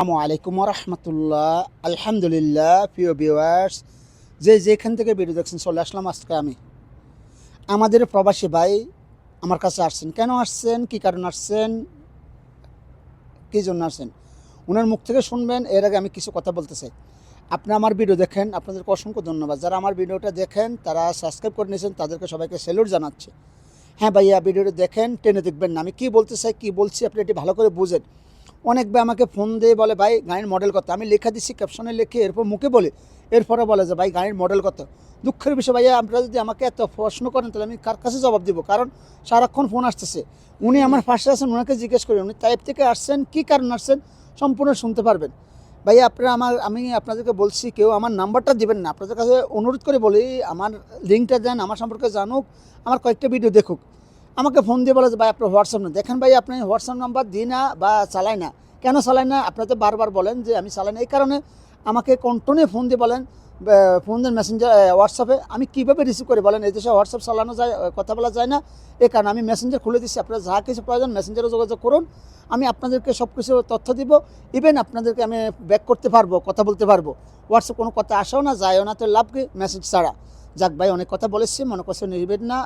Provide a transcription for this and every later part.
আসসালামু আলাইকুম রহমতুল্লাহ। আলহামদুলিল্লাহ, প্রিয় ভিউয়ার্স যে যেখান থেকে ভিডিও দেখছেন, চলে আসলাম আজকে আমি। আমাদের প্রবাসী ভাই আমার কাছে আসছেন। কেন আসছেন? কি কারণ আসছেন? কী জন্য আসছেন? ওনার মুখ থেকে শুনবেন, এর আগে আমি কিছু কথা বলতে চাই। আপনি আমার ভিডিও দেখেন, আপনাদেরকে অসংখ্য ধন্যবাদ। যারা আমার ভিডিওটা দেখেন, তারা সাবস্ক্রাইব করে নিয়েছেন, তাদেরকে সবাইকে স্যালুট জানাচ্ছে। হ্যাঁ ভাইয়া ভিডিওটা দেখেন, টেনে দেখবেন না। আমি কী বলতে চাই, কী বলছি, আপনি এটি ভালো করে বুঝেন। অনেক ভাই আমাকে ফোন দিয়ে বলে, ভাই, গাড়ির মডেল কত? আমি লেখা দিচ্ছি ক্যাপশনে লিখে এরপর মুখে বলে। এরপরে বলে যে, ভাই, গাড়ির মডেল কত? দুঃখের বিষয়, ভাইয়া, আপনারা যদি আমাকে এত প্রশ্ন করেন, তাহলে আমি কার কাছে জবাব দিব? কারণ সারাক্ষণ ফোন আসতেছে। উনি আমার পাশে আছেন ওনাকে জিজ্ঞেস করি, উনি টাইপ থেকে আসছেন? কী কারণ আসছেন? সম্পূর্ণ শুনতে পারবেন। ভাইয়া, আপনারা আমার, আমি আপনাদেরকে বলছি, কেউ আমার নাম্বারটা দিবেন না। আপনাদের কাছে অনুরোধ করে বলি, আমার লিঙ্কটা দেন, আমার সম্পর্কে জানুক, আমার কয়েকটা ভিডিও দেখুক। আমাকে ফোন দিয়ে বলে যে, ভাই, আপনার হোয়াটসঅ্যাপ না দেখেন ভাই, আপনি হোয়াটসঅ্যাপ নাম্বার দিই না বা চালাই না। কেন চালাই না? আপনারা তো বারবার বলেন যে, আমি চালাই না। এই কারণে আমাকে কন্টনে ফোন দিয়ে বলেন ফোন দেন মেসেঞ্জার হোয়াটসঅ্যাপে। আমি কীভাবে রিসিভ করি বলেন? এই দেশে হোয়াটসঅ্যাপ চালানো যায় কথা বলা যায় না। এই কারণে আমি মেসেঞ্জার খুলে দিচ্ছি আপনারা যা কিছু প্রয়োজন মেসেঞ্জারে যোগাযোগ করুন। আমি আপনাদেরকে সব কিছু তথ্য দিব। ইভেন আপনাদেরকে আমি ব্যাক করতে পারব, কথা বলতে পারব। হোয়াটসঅ্যাপ কোনো কথা আসাও না, যায়ও না, তো লাভ কি? মেসেজ ছাড়া। যাক ভাই, অনেক কথা বলেছি, মনে করছে নিবেন না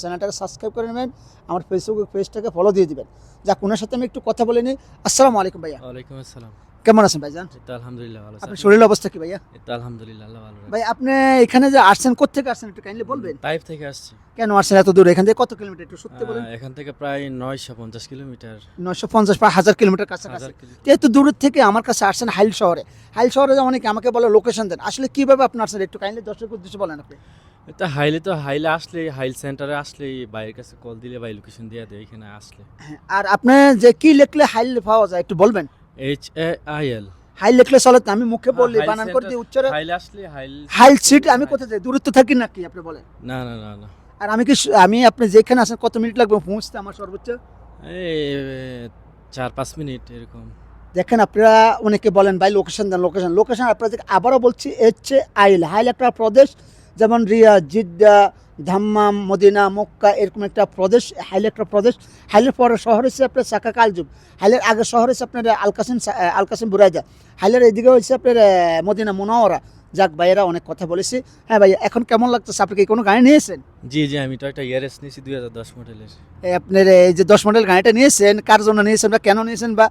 চ্যানেলটাকে সাবস্ক্রাইব করে নেবেন, আমার ফেসবুক পেজটাকে ফলো দিয়ে দিবেন। যাক, ওনার সাথে আমি একটু কথা বলে নিই। আসসালামু আলাইকুম ভাইয়া। ওয়ালাইকুম আসসালাম। কেমন আছেন ভাইজান? আলহামদুলিল্লাহ ভালো আপনার শরীরের অবস্থা কি ভাইয়া? তো আলহামদুলিল্লাহ আল্লাহ ভালো ভাই আপনি এখানে যে আসছেন কোথেকে আসছেন একটু কাইন্ডলি বলবেন? তাইফ থেকে আসছি। কেন আসছেন এত দূর? এখান থেকে কত কিলোমিটার? একটু সত্যি বলেন। এখান থেকে প্রায় নয়শো পঞ্চাশ কিলোমিটার। নয়শো পঞ্চাশ বা হাজার কিলোমিটার কাছাকাছি। এত দূরের থেকে আমার কাছে আসছেন হাইল শহরে। হাইল শহরে যে অনেকে আমাকে বলে লোকেশন দেন। আসলে কীভাবে আপনি আসছেন? একটু কাইন্ডলি দর্শক উদ্দেশ্যে বলেন আপনি। এটা হাইলে তো হাইলে আসলে হাইল সেন্টারে আসলে বাইরের কাছে কল দিলে বাই লোকেশন দিয়ে দেয় এখানে আসলে। হ্যাঁ, আর আপনি যে কি লিখলে হাইল পাওয়া যায় একটু বলবেন? H A I L Hail লিখলে চলে তো আমি মুখে বললি হাইল বানান করে দিয়ে উচ্চারে হাইলে আসলে হাইল হাইল সিট আমি কোথায় যাই? দূরত্ব থাকি নাকি আপনি বলেন? না না না না। আর আমি কি আমি আপনি যেখানে আছেন কত মিনিট লাগবে পৌঁছতে আমার সর্বোচ্চ? চার পাঁচ মিনিট এরকম। দেখেন আপনারা অনেকে বলেন ভাই লোকেশন দেন লোকেশন লোকেশন আপনাদেরকে আবারও বলছি হচ্ছে আইল হাইল একটা প্রদেশ যেমন Riyadh Jeddah Dammam Medina Mecca এরকম একটা প্রদেশ হাইল একটা প্রদেশ। হাইলের পরে শহর হচ্ছে আপনার সাকা কালজুব। হাইলের আগে শহর হচ্ছে আপনার আলকাসিম আলকাসিম বুরাইদা হাইলের এদিকে হচ্ছে আপনার মদিনা মোনাওয়ারা। যাক ভাইয়েরা অনেক কথা বলেছি। হ্যাঁ ভাই এখন কেমন লাগতেছে? আপনি কি কোনো গাড়ি নিয়েছেন? জি জি আমি তো একটা ইয়ারেস নিয়েছি দুই হাজার দশ মডেলের। আপনার এই যে দশ মডেল গাড়িটা নিয়েছেন কার জন্য নিয়েছেন বা কেন নিয়েছেন বা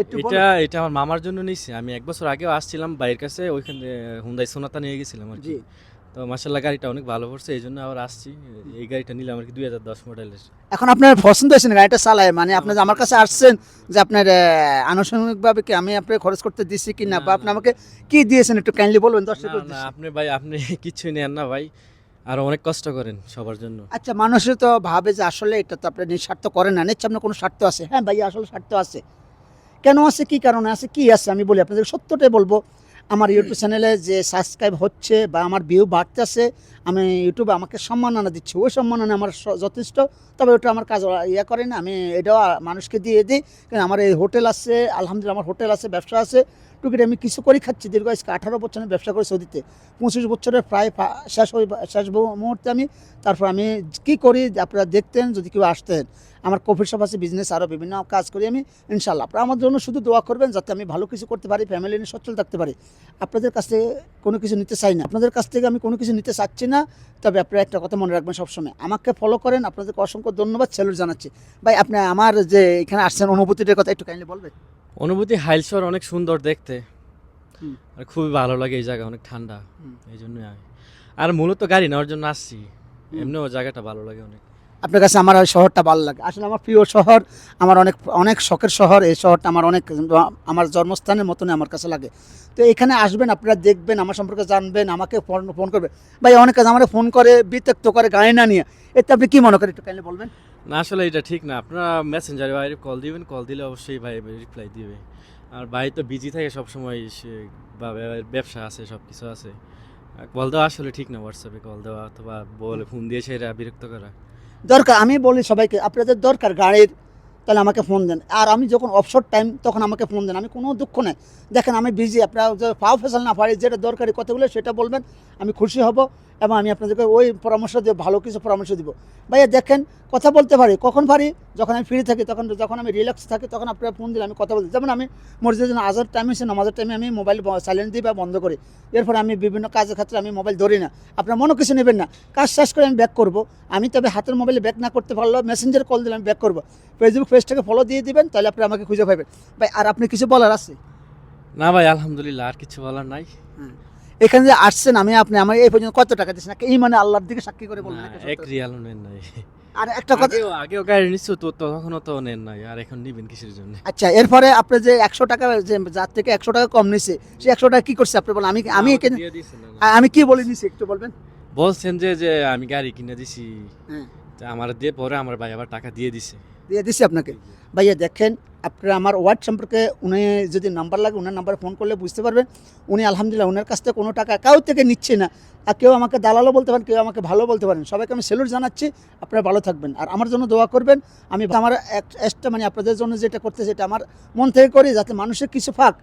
এটা এটা আমার মামার জন্য নিয়েছি। আমি এক বছর আগেও আসছিলাম বাইরের কাছে ওইখানে হুন্দাই সোনাতা নিয়ে গেছিলাম আর কি। জি। তো মার্শাল্লাহ গাড়িটা অনেক ভালো পড়ছে এই জন্য আবার আসছি। এই গাড়িটা নিলাম আর কি দুই হাজার দশ মডেলের। এখন আপনার পছন্দ হয়েছে গাড়িটা চালায়? মানে আপনি আমার কাছে আসছেন যে আপনার আনুষঙ্গিকভাবে কি আমি আপনাকে খরচ করতে দিছি কি না বা আপনি আমাকে কি দিয়েছেন একটু কাইন্ডলি বলবেন দর্শক আপনি ভাই আপনি কিছুই নেন না ভাই। আর অনেক কষ্ট করেন সবার জন্য। আচ্ছা মানুষের তো ভাবে যে আসলে এটা তো আপনি নিঃস্বার্থ করেন না। নিশ্চয় আপনার কোনো স্বার্থ আছে? হ্যাঁ ভাই আসলে স্বার্থ আছে। কেন আছে? কি কারণে আছে? কি আছে? আমি বলি আপনাদের সত্যটাই বলব। আমার ইউটিউব চ্যানেলে যে সাবস্ক্রাইব হচ্ছে বা আমার ভিউ বাড়তেছে, আমি ইউটিউবে আমাকে সম্মাননা দিচ্ছে। ওই সম্মাননা আমার যথেষ্ট, তবে ওটা আমার কাজ ইয়ে করে না। আমি এটাও মানুষকে দিয়ে দিই। আমার এই হোটেল আছে, আলহামদুলিল্লাহ আমার হোটেল আছে, ব্যবসা আছে। টুকিটা আমি কিছু করে খাচ্ছি। দীর্ঘ আজকে আঠারো বছর আমি ব্যবসা করি সৌদিতে। পঁচিশ বছরের প্রায় শেষ হয়ে শেষ মুহূর্তে আমি, তারপর আমি কি করি আপনারা দেখতেন, যদি কেউ আসতেন, আমার কফি শপ আছে বিজনেস আরও বিভিন্ন কাজ করি আমি ইনশাল্লাহ আপনারা আমার জন্য শুধু দোয়া করবেন যাতে আমি ভালো কিছু করতে পারি ফ্যামিলি নিয়ে সচ্ছল থাকতে পারি। আপনাদের কাছ থেকে কোনো কিছু নিতে চাই না। আপনাদের কাছ থেকে আমি কোনো কিছু নিতে চাচ্ছি না। তবে আপনারা একটা কথা মনে রাখবেন সবসময়, আমাকে ফলো করেন। আপনাদেরকে অসংখ্য ধন্যবাদ স্যালুট জানাচ্ছি। ভাই, আপনি আমার যে এখানে আসছেন, অনুভূতিটার কথা একটু কাইন্ডলি বলবেন? অনুভূতি হাইল শহর অনেক সুন্দর দেখতে। আর খুবই ভালো লাগে এই জায়গা অনেক ঠান্ডা। এই জন্যই আমি আর মূলত গাড়ি নেওয়ার জন্য আসছি। এমনিও জায়গাটা ভালো লাগে অনেক। আপনার কাছে আমার ওই শহরটা ভালো লাগে। আসলে আমার প্রিয় শহর আমার অনেক অনেক শখের শহর। এই শহরটা আমার অনেক আমার জন্মস্থানের মতনই আমার কাছে লাগে। তো এখানে আসবেন আপনারা দেখবেন আমার সম্পর্কে জানবেন আমাকে ফোন ফোন করবে ভাই অনেকে আমার ফোন করে বিতক্ত করে গাড়ি না নিয়ে। এতে আপনি কি মনে করেন একটু কাইন্ডলি বলবেন? না, আসলে এটা ঠিক না। আপনারা মেসেঞ্জারে বাইরে কল দিবেন কল দিলে অবশ্যই ভাই রিপ্লাই দিবে। আর ভাই তো বিজি থাকে সবসময়, সে বা ব্যবসা আছে সব কিছু আছে কল দেওয়া আসলে ঠিক না হোয়াটসঅ্যাপে কল দেওয়া অথবা বলে ফোন দিয়ে সেটা বিরক্ত করা। দরকার, আমি বলি সবাইকে, আপনাদের দরকার গাড়ির, তাহলে আমাকে ফোন দেন। আর আমি যখন অবসর টাইম তখন আমাকে ফোন দেন। আমি কোনো দুঃখ নেই। দেখেন আমি বিজি আপনারা যে পাও ফেসাল না পারি, যেটা দরকারি কথাগুলো সেটা বলবেন, আমি খুশি হব। এবং আমি আপনাদেরকে ওই পরামর্শ দিয়ে ভালো কিছু পরামর্শ দিব। ভাইয়া দেখেন কথা বলতে পারি কখন পারি? যখন আমি ফ্রি থাকি তখন যখন আমি রিল্যাক্স থাকি তখন আপনার ফোন দিলে আমি কথা বলতে যেমন আমি মসজিদের জন্য আজার টাইম এসে নামাজের টাইমে আমি মোবাইল সাইলেন্ট দিই বা বন্ধ করি। এরপর আমি বিভিন্ন কাজের ক্ষেত্রে আমি মোবাইল ধরি না। আপনার মনে কিছু নেবেন না। কাজ শেষ করে আমি ব্যাক করব। আমি তবে হাতের মোবাইলে ব্যাক না করতে পারলেও মেসেঞ্জার কল দিলে আমি ব্যাক করব। ফেসবুক পেজটাকে ফলো দিয়ে দিবেন তাহলে আপনি আমাকে খুঁজে পাবেন। ভাই আর আপনি কিছু বলার আছে? না ভাই আলহামদুলিল্লাহ আর কিছু বলার নাই। এখানে যে আসছেন আমি আপনি আমার এই পর্যন্ত কত টাকা দিচ্ছেন এই মানে আল্লাহর দিকে সাক্ষী করে বলবেন এক। রিয়ালও নেন নাই। আর একটা কথা আগেও গাড়ি নিচ্ছ তো তখনও তো নেন নাই আর এখন নিবেন কিসের জন্য? আচ্ছা এরপরে আপনি যে একশো টাকা যে যার থেকে একশো টাকা কম নিছে সেই একশো টাকা কি করছে আপনি বলেন? আমি আমি। আমি কি বলে নিছি একটু বলবেন? বলছেন যে যে আমি গাড়ি কিনে দিছি। হ্যাঁ। তা আমার দিয়ে পরে আমার ভাই আবার টাকা দিয়ে দিছে। দিয়ে দিছি আপনাকে। ভাইয়া দেখেন আপনারা আমার ওয়ার্ড সম্পর্কে উনি যদি নাম্বার লাগে ওনার নাম্বারে ফোন করলে বুঝতে পারবেন উনি আলহামদুলিল্লাহ ওনার কাছ থেকে কোনো টাকা কাউ থেকে নিচ্ছে না। আর কেউ আমাকে দালালও বলতে পারেন, কেউ আমাকে ভালো বলতে পারেন। সবাইকে আমি সেলুট জানাচ্ছি। আপনারা ভালো থাকবেন। আর আমার জন্য দোয়া করবেন, আমি আমার একটা মানে আপনাদের জন্য যেটা করতে সেটা আমার মন থেকে করি, যাতে মানুষের কিছু ফাঁক।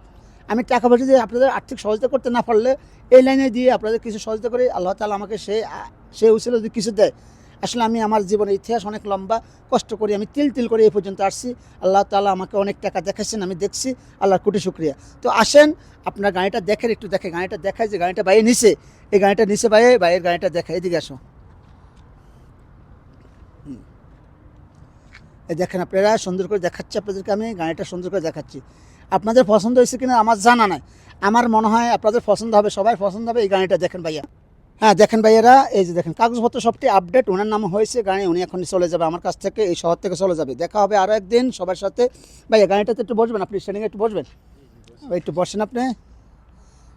আমি টাকা পয়সা দিয়ে আপনাদের আর্থিক সহযোগিতা করতে না পারলে, এই লাইনে দিয়ে আপনাদের কিছু সহযোগিতা করি আল্লাহ তালা আমাকে সে সে উচিত যদি কিছু দেয় আসলে আমি আমার জীবনের ইতিহাস অনেক লম্বা, কষ্ট করি আমি তিল তিল করে এই পর্যন্ত আসছি। আল্লাহ তালা আমাকে অনেক টাকা দেখাচ্ছেন আমি দেখছি। আল্লাহর কোটি শুক্রিয়া। তো আসেন, আপনার গাড়িটা দেখেন একটু দেখে গাড়িটা দেখায় যে গাড়িটা বাইরে নিচে। এই গাড়িটা নিচে বাইরে, বাইরের গাড়িটা দেখা এদিকে আসো। এই দেখেন আপনারা, সুন্দর করে দেখাচ্ছি আপনাদেরকে আমি, গাড়িটা সুন্দর করে দেখাচ্ছি। আপনাদের পছন্দ হয়েছে কিনা আমার জানা নাই। আমার মনে হয় আপনাদের পছন্দ হবে, সবাই পছন্দ হবে এই গাড়িটা দেখেন ভাইয়া। হ্যাঁ দেখেন ভাইয়ারা এই যে দেখেন কাগজপত্র সবটি আপডেট ওনার নাম হয়েছে গাড়ি উনি এখন চলে যাবে আমার কাছ থেকে এই শহর থেকে চলে যাবে। দেখা হবে আরও একদিন সবার সাথে। ভাইয়া গাড়িটাতে একটু বসবেন আপনি স্ট্যান্ডিংয়ে একটু বসবেন? ভাই একটু বসেন আপনি।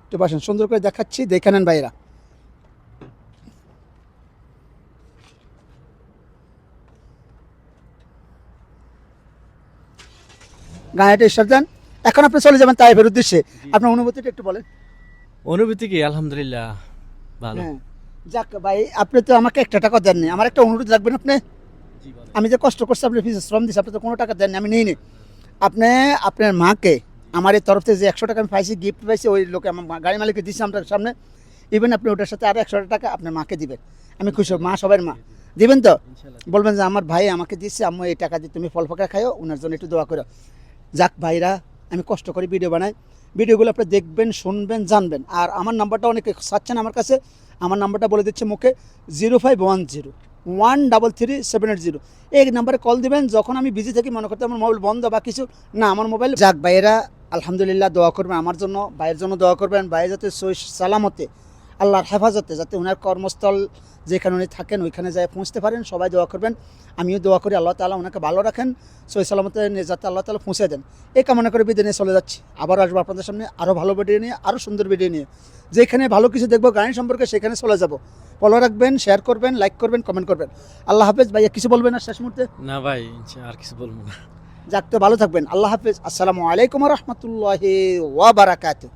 একটু বসেন সুন্দর করে দেখাচ্ছি দেখে নেন ভাইয়েরা। গাড়িটা স্টার্ট দেন। এখন আপনি চলে যাবেন তাইফের উদ্দেশ্যে। আপনার অনুভূতিটা একটু বলেন। অনুভূতি কি? আলহামদুলিল্লাহ। ভালো। হ্যাঁ। যাক ভাই আপনি তো আমাকে একটা টাকা দেননি। আমার একটা অনুরোধ রাখবেন আপনি? আমি যে কষ্ট করছি আপনি ফিস শ্রম দিচ্ছি আপনি তো কোনো টাকা দেননি আমি নিইনি। আপনি আপনার মাকে আমার এই তরফ থেকে যে একশো টাকা আমি পাইছি গিফট পাইছি ওই লোকে আমার গাড়ি মালিককে দিচ্ছি আপনার সামনে। ইভেন আপনি ওটার সাথে আরও একশো টাকা আপনার মাকে দিবেন। আমি খুশি মা সবার মা। দিবেন তো? বলবেন যে আমার ভাই আমাকে দিচ্ছে আমি এই টাকা দিয়ে তুমি ফল ফাঁকা খাইও ওনার জন্য একটু দোয়া করো। যাক ভাইরা আমি কষ্ট করে ভিডিও বানাই। ভিডিওগুলো আপনি দেখবেন, শুনবেন, জানবেন। আর আমার নাম্বারটা অনেকে চাচ্ছেন আমার কাছে, আমার নাম্বারটা বলে দিচ্ছে মুখে, zero five one zero, one double three seven eight zero. এই নাম্বারে কল দিবেন, যখন আমি বিজি থাকি, মনে করতে আমার মোবাইল বন্ধ, বা কিছু, না, আমার মোবাইল যাক বাইরা আলহামদুলিল্লাহ দোয়া করবেন, আমার জন্য, ভাইয়ের জন্য দোয়া করবেন বাইরে যাতে সই সালামতে আল্লাহর হেফাজতে যাতে ওনার কর্মস্থল যেখানে উনি থাকেন ওইখানে যায় পৌঁছতে পারেন। সবাই দোয়া করবেন। আমিও দোয়া করি আল্লাহ তালা ওনাকে ভালো রাখেন সই সালামতে যাতে আল্লাহ তালা পৌঁছে দেন। এই কামনা করে বিদে নিয়ে চলে যাচ্ছি। আবার আসব আপনাদের সামনে আরও ভালো ভিডিও নিয়ে আরও সুন্দর ভিডিও নিয়ে। যেখানে ভালো কিছু দেখব গাড়ি সম্পর্কে সেখানে চলে যাব। ফলো রাখবেন শেয়ার করবেন লাইক করবেন কমেন্ট করবেন। আল্লাহ হাফেজ ভাইয়া কিছু বলবেন না শেষ মুহূর্তে? না ভাই আর কিছু বলব না। যাক তো ভালো থাকবেন। আল্লাহ হাফেজ। আসসালামু আলাইকুম রহমতুল্লাহ ওয়া বারাকাতুহ।